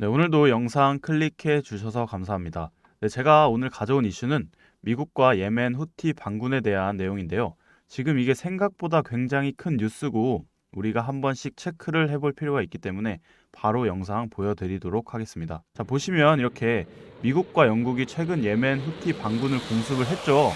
네, 오늘도 영상 클릭해 주셔서 감사합니다. 네, 제가 오늘 가져온 이슈는 미국과 예멘 후티 반군에 대한 내용인데요. 지금 이게 생각보다 굉장히 큰 뉴스고 우리가 한 번씩 체크를 해볼 필요가 있기 때문에 바로 영상 보여드리도록 하겠습니다. 자, 보시면 이렇게 미국과 영국이 최근 예멘 후티 반군을 공습을 했죠.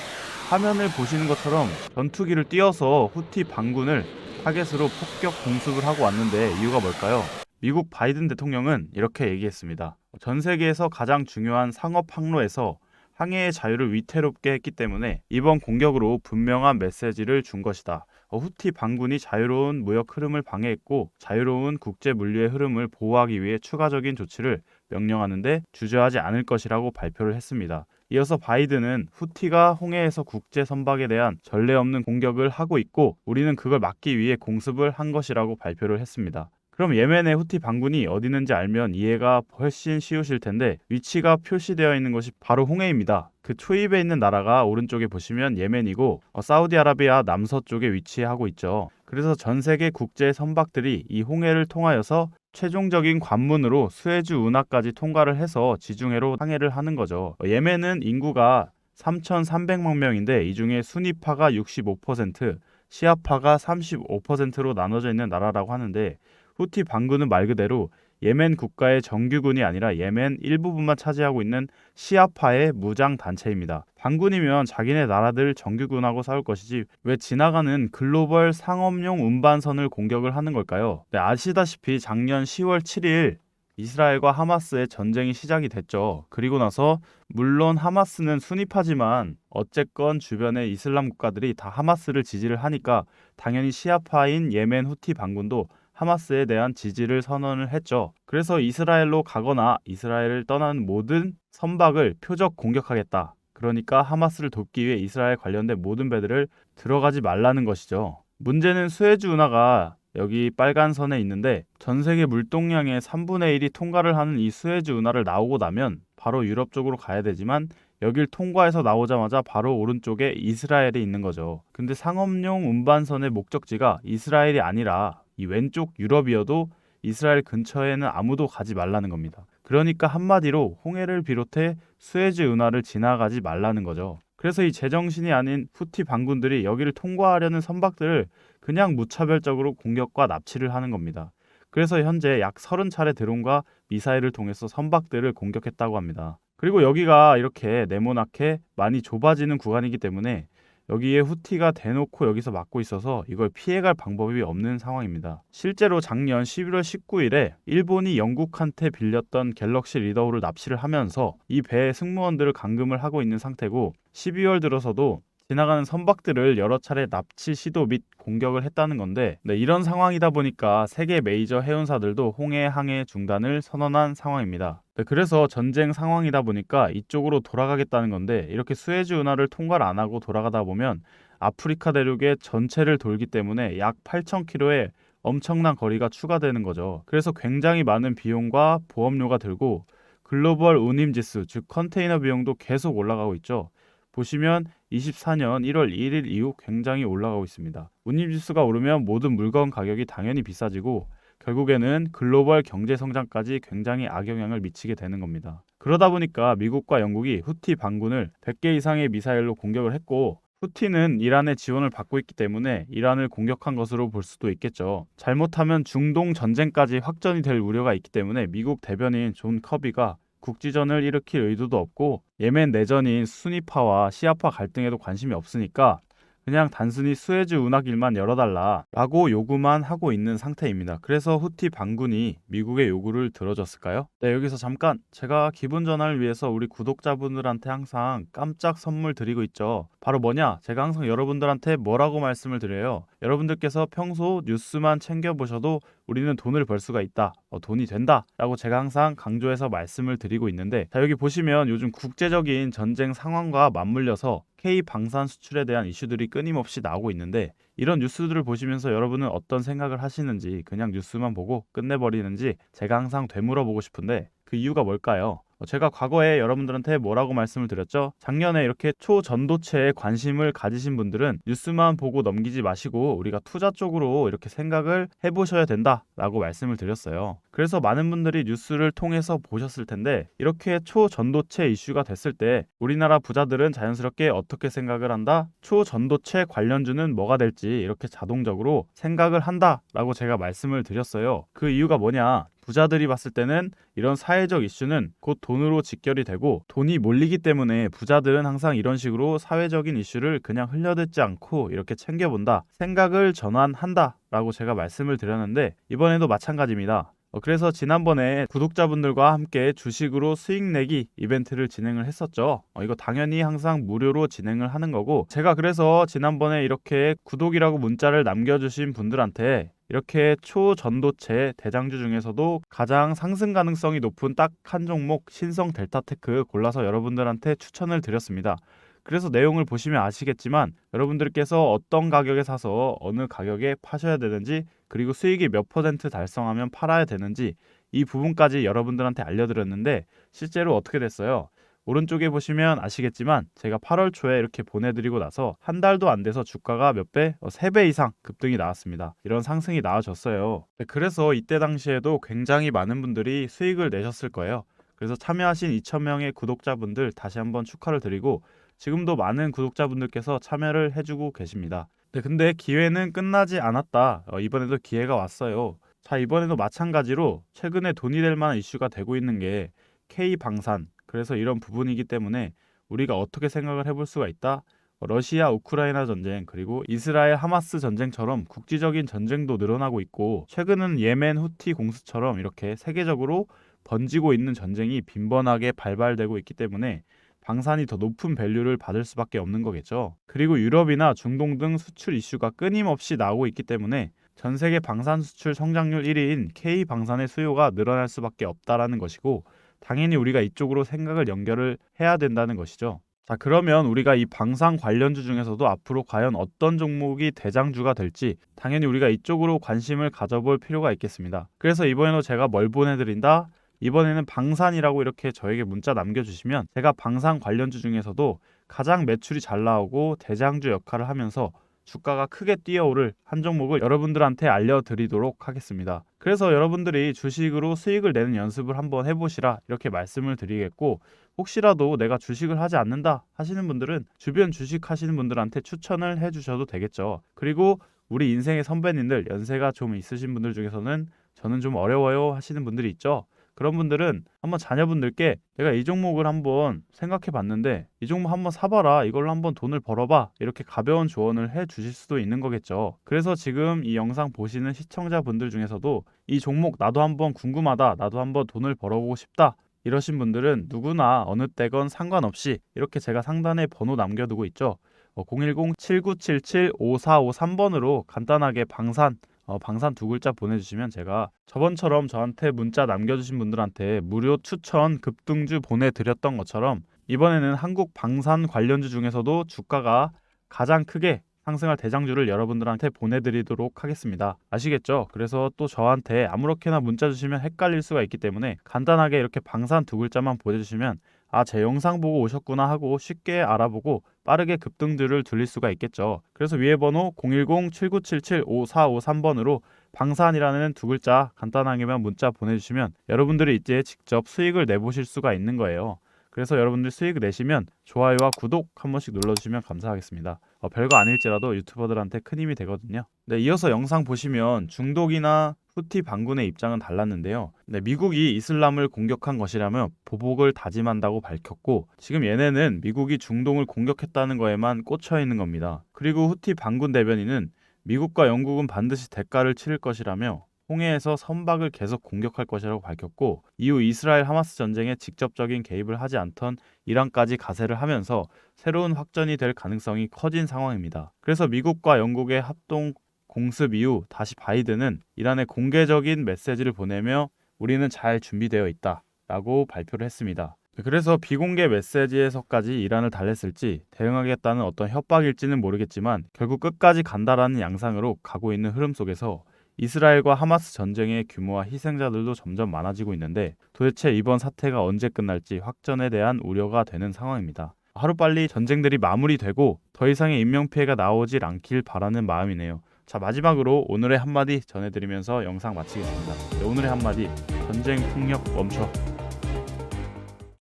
화면을 보시는 것처럼 전투기를 띄워서 후티 반군을 타겟으로 폭격 공습을 하고 왔는데 이유가 뭘까요? 미국 바이든 대통령은 이렇게 얘기했습니다. 전 세계에서 가장 중요한 상업 항로에서 항해의 자유를 위태롭게 했기 때문에 이번 공격으로 분명한 메시지를 준 것이다. 어, 후티 반군이 자유로운 무역 흐름을 방해했고 자유로운 국제 물류의 흐름을 보호하기 위해 추가적인 조치를 명령하는데 주저하지 않을 것이라고 발표를 했습니다. 이어서 바이든은 후티가 홍해에서 국제 선박에 대한 전례 없는 공격을 하고 있고 우리는 그걸 막기 위해 공습을 한 것이라고 발표를 했습니다. 그럼 예멘의 후티 반군이 어디 있는지 알면 이해가 훨씬 쉬우실 텐데 위치가 표시되어 있는 것이 바로 홍해입니다. 그 초입에 있는 나라가 오른쪽에 보시면 예멘이고 어, 사우디아라비아 남서쪽에 위치하고 있죠. 그래서 전 세계 국제 선박들이 이 홍해를 통하여서 최종적인 관문으로 스웨즈 운하까지 통과를 해서 지중해로 항해를 하는 거죠. 어, 예멘은 인구가 3,300만 명인데 이 중에 순위파가 65%, 시아파가 35%로 나눠져 있는 나라라고 하는데 후티 반군은 말 그대로 예멘 국가의 정규군이 아니라 예멘 일부분만 차지하고 있는 시아파의 무장 단체입니다. 반군이면 자기네 나라들 정규군하고 싸울 것이지 왜 지나가는 글로벌 상업용 운반선을 공격을 하는 걸까요? 네, 아시다시피 작년 10월 7일 이스라엘과 하마스의 전쟁이 시작이 됐죠. 그리고 나서 물론 하마스는 순위파지만 어쨌건 주변의 이슬람 국가들이 다 하마스를 지지를 하니까 당연히 시아파인 예멘 후티 반군도 하마스에 대한 지지를 선언을 했죠. 그래서 이스라엘로 가거나 이스라엘을 떠나는 모든 선박을 표적 공격하겠다. 그러니까 하마스를 돕기 위해 이스라엘 관련된 모든 배들을 들어가지 말라는 것이죠. 문제는 스웨즈 운하가 여기 빨간 선에 있는데 전 세계 물동량의 3분의 1이 통과를 하는 이 스웨즈 운하를 나오고 나면 바로 유럽 쪽으로 가야 되지만 여길 통과해서 나오자마자 바로 오른쪽에 이스라엘이 있는 거죠. 근데 상업용 운반선의 목적지가 이스라엘이 아니라 이 왼쪽 유럽이어도 이스라엘 근처에는 아무도 가지 말라는 겁니다. 그러니까 한마디로 홍해를 비롯해 수에즈 운하를 지나가지 말라는 거죠. 그래서 이 제정신이 아닌 후티 반군들이 여기를 통과하려는 선박들을 그냥 무차별적으로 공격과 납치를 하는 겁니다. 그래서 현재 약 30차례 드론과 미사일을 통해서 선박들을 공격했다고 합니다. 그리고 여기가 이렇게 네모나게 많이 좁아지는 구간이기 때문에 여기에 후티가 대놓고 여기서 막고 있어서 이걸 피해갈 방법이 없는 상황입니다. 실제로 작년 11월 19일에 일본이 영국한테 빌렸던 갤럭시 리더호를 납치를 하면서 이 배의 승무원들을 감금을 하고 있는 상태고 12월 들어서도 지나가는 선박들을 여러 차례 납치 시도 및 공격을 했다는 건데 네, 이런 상황이다 보니까 세계 메이저 해운사들도 홍해 항해 중단을 선언한 상황입니다. 네, 그래서 전쟁 상황이다 보니까 이쪽으로 돌아가겠다는 건데 이렇게 수에즈 운하를 통과를 안 하고 돌아가다 보면 아프리카 대륙의 전체를 돌기 때문에 약 8,000km의 엄청난 거리가 추가되는 거죠. 그래서 굉장히 많은 비용과 보험료가 들고 글로벌 운임 지수, 즉 컨테이너 비용도 계속 올라가고 있죠. 보시면 24년 1월 1일 이후 굉장히 올라가고 있습니다. 운임지수가 오르면 모든 물건 가격이 당연히 비싸지고 결국에는 글로벌 경제 성장까지 굉장히 악영향을 미치게 되는 겁니다. 그러다 보니까 미국과 영국이 후티 반군을 100개 이상의 미사일로 공격을 했고 후티는 이란의 지원을 받고 있기 때문에 이란을 공격한 것으로 볼 수도 있겠죠. 잘못하면 중동 전쟁까지 확전이 될 우려가 있기 때문에 미국 대변인 존 커비가 국지전을 일으킬 의도도 없고 예멘 내전인 순위파와 시아파 갈등에도 관심이 없으니까 그냥 단순히 수에즈 운하길만 열어달라 라고 요구만 하고 있는 상태입니다. 그래서 후티 반군이 미국의 요구를 들어줬을까요? 네, 여기서 잠깐 제가 기분 전환을 위해서 우리 구독자분들한테 항상 깜짝 선물 드리고 있죠. 바로 뭐냐? 제가 항상 여러분들한테 뭐라고 말씀을 드려요. 여러분들께서 평소 뉴스만 챙겨보셔도 우리는 돈을 벌 수가 있다. 어, 돈이 된다. 라고 제가 항상 강조해서 말씀을 드리고 있는데 자, 여기 보시면 요즘 국제적인 전쟁 상황과 맞물려서 K 방산 수출에 대한 이슈들이 끊임없이 나오고 있는데 이런 뉴스들을 보시면서 여러분은 어떤 생각을 하시는지 그냥 뉴스만 보고 끝내버리는지 제가 항상 되물어보고 싶은데 그 이유가 뭘까요? 어, 제가 과거에 여러분들한테 뭐라고 말씀을 드렸죠? 작년에 이렇게 초전도체에 관심을 가지신 분들은 뉴스만 보고 넘기지 마시고 우리가 투자 쪽으로 이렇게 생각을 해보셔야 된다라고 말씀을 드렸어요. 그래서 많은 분들이 뉴스를 통해서 보셨을 텐데 이렇게 초전도체 이슈가 됐을 때 우리나라 부자들은 자연스럽게 어떻게 생각을 한다? 초전도체 관련주는 뭐가 될지 이렇게 자동적으로 생각을 한다라고 제가 말씀을 드렸어요. 그 이유가 뭐냐? 부자들이 봤을 때는 이런 사회적 이슈는 곧 돈으로 직결이 되고 돈이 몰리기 때문에 부자들은 항상 이런 식으로 사회적인 이슈를 그냥 흘려듣지 않고 이렇게 챙겨본다. 생각을 전환한다 라고 제가 말씀을 드렸는데 이번에도 마찬가지입니다. 어, 그래서 지난번에 구독자분들과 함께 주식으로 수익 내기 이벤트를 진행을 했었죠. 어, 이거 당연히 항상 무료로 진행을 하는 거고 제가 그래서 지난번에 이렇게 구독이라고 문자를 남겨주신 분들한테 이렇게 초전도체 대장주 중에서도 가장 상승 가능성이 높은 딱 한 종목 신성 델타테크 골라서 여러분들한테 추천을 드렸습니다. 그래서 내용을 보시면 아시겠지만 여러분들께서 어떤 가격에 사서 어느 가격에 파셔야 되는지 그리고 수익이 몇 퍼센트 달성하면 팔아야 되는지 이 부분까지 여러분들한테 알려드렸는데 실제로 어떻게 됐어요? 오른쪽에 보시면 아시겠지만 제가 8월 초에 이렇게 보내드리고 나서 한 달도 안 돼서 주가가 몇 배? 어, 3배 이상 급등이 나왔습니다. 이런 상승이 나와졌어요. 네, 그래서 이때 당시에도 굉장히 많은 분들이 수익을 내셨을 거예요. 그래서 참여하신 2,000명의 구독자분들 다시 한번 축하를 드리고 지금도 많은 구독자분들께서 참여를 해주고 계십니다. 네, 근데 기회는 끝나지 않았다. 어, 이번에도 기회가 왔어요. 자, 이번에도 마찬가지로 최근에 돈이 될 만한 이슈가 되고 있는 게 K 방산. 그래서 이런 부분이기 때문에 우리가 어떻게 생각을 해볼 수가 있다. 어, 러시아 우크라이나 전쟁 그리고 이스라엘 하마스 전쟁처럼 국지적인 전쟁도 늘어나고 있고 최근은 예멘 후티 공수처럼 이렇게 세계적으로 번지고 있는 전쟁이 빈번하게 발발되고 있기 때문에 방산이 더 높은 밸류를 받을 수밖에 없는 거겠죠. 그리고 유럽이나 중동 등 수출 이슈가 끊임없이 나오고 있기 때문에 전 세계 방산 수출 성장률 1위인 K 방산의 수요가 늘어날 수밖에 없다라는 것이고 당연히 우리가 이쪽으로 생각을 연결을 해야 된다는 것이죠. 자, 그러면 우리가 이 방산 관련주 중에서도 앞으로 과연 어떤 종목이 대장주가 될지 당연히 우리가 이쪽으로 관심을 가져볼 필요가 있겠습니다. 그래서 이번에도 제가 뭘 보내드린다? 이번에는 방산이라고 이렇게 저에게 문자 남겨주시면 제가 방산 관련주 중에서도 가장 매출이 잘 나오고 대장주 역할을 하면서 주가가 크게 뛰어오를 한 종목을 여러분들한테 알려드리도록 하겠습니다. 그래서 여러분들이 주식으로 수익을 내는 연습을 한번 해보시라 이렇게 말씀을 드리겠고 혹시라도 내가 주식을 하지 않는다 하시는 분들은 주변 주식 하시는 분들한테 추천을 해주셔도 되겠죠. 그리고 우리 인생의 선배님들 연세가 좀 있으신 분들 중에서는 저는 좀 어려워요 하시는 분들이 있죠. 그런 분들은 한번 자녀분들께 내가 이 종목을 한번 생각해 봤는데 이 종목 한번 사봐라 이걸로 한번 돈을 벌어봐 이렇게 가벼운 조언을 해 주실 수도 있는 거겠죠. 그래서 지금 이 영상 보시는 시청자분들 중에서도 이 종목 나도 한번 궁금하다 나도 한번 돈을 벌어보고 싶다 이러신 분들은 누구나 어느 때건 상관없이 이렇게 제가 상단에 번호 남겨두고 있죠. 010-7977-5453번으로 간단하게 방산 어, 방산 두 글자 보내주시면 제가 저번처럼 저한테 문자 남겨주신 분들한테 무료 추천 급등주 보내드렸던 것처럼 이번에는 한국 방산 관련주 중에서도 주가가 가장 크게 상승할 대장주를 여러분들한테 보내드리도록 하겠습니다. 아시겠죠? 그래서 또 저한테 아무렇게나 문자 주시면 헷갈릴 수가 있기 때문에 간단하게 이렇게 방산 두 글자만 보내주시면 아, 제 영상 보고 오셨구나 하고 쉽게 알아보고 빠르게 급등들을 들릴 수가 있겠죠. 그래서 위에 번호 010-7977-5453번으로 방산이라는 두 글자 간단하게만 문자 보내주시면 여러분들이 이제 직접 수익을 내보실 수가 있는 거예요. 그래서 여러분들 수익 내시면 좋아요와 구독 한 번씩 눌러주시면 감사하겠습니다. 어, 별거 아닐지라도 유튜버들한테 큰 힘이 되거든요. 네, 이어서 영상 보시면 중독이나 후티 반군의 입장은 달랐는데요. 네, 미국이 이슬람을 공격한 것이라며 보복을 다짐한다고 밝혔고 지금 얘네는 미국이 중동을 공격했다는 거에만 꽂혀 있는 겁니다. 그리고 후티 반군 대변인은 미국과 영국은 반드시 대가를 치를 것이라며 홍해에서 선박을 계속 공격할 것이라고 밝혔고 이후 이스라엘 하마스 전쟁에 직접적인 개입을 하지 않던 이란까지 가세를 하면서 새로운 확전이 될 가능성이 커진 상황입니다. 그래서 미국과 영국의 합동 공습 이후 다시 바이든은 이란에 공개적인 메시지를 보내며 우리는 잘 준비되어 있다 라고 발표를 했습니다. 네, 그래서 비공개 메시지에서까지 이란을 달랬을지 대응하겠다는 어떤 협박일지는 모르겠지만 결국 끝까지 간다라는 양상으로 가고 있는 흐름 속에서 이스라엘과 하마스 전쟁의 규모와 희생자들도 점점 많아지고 있는데 도대체 이번 사태가 언제 끝날지 확전에 대한 우려가 되는 상황입니다. 하루빨리 전쟁들이 마무리되고 더 이상의 인명피해가 나오질 않길 바라는 마음이네요. 자 마지막으로 오늘의 한마디 전해드리면서 영상 마치겠습니다. 네, 오늘의 한마디 전쟁 폭력 멈춰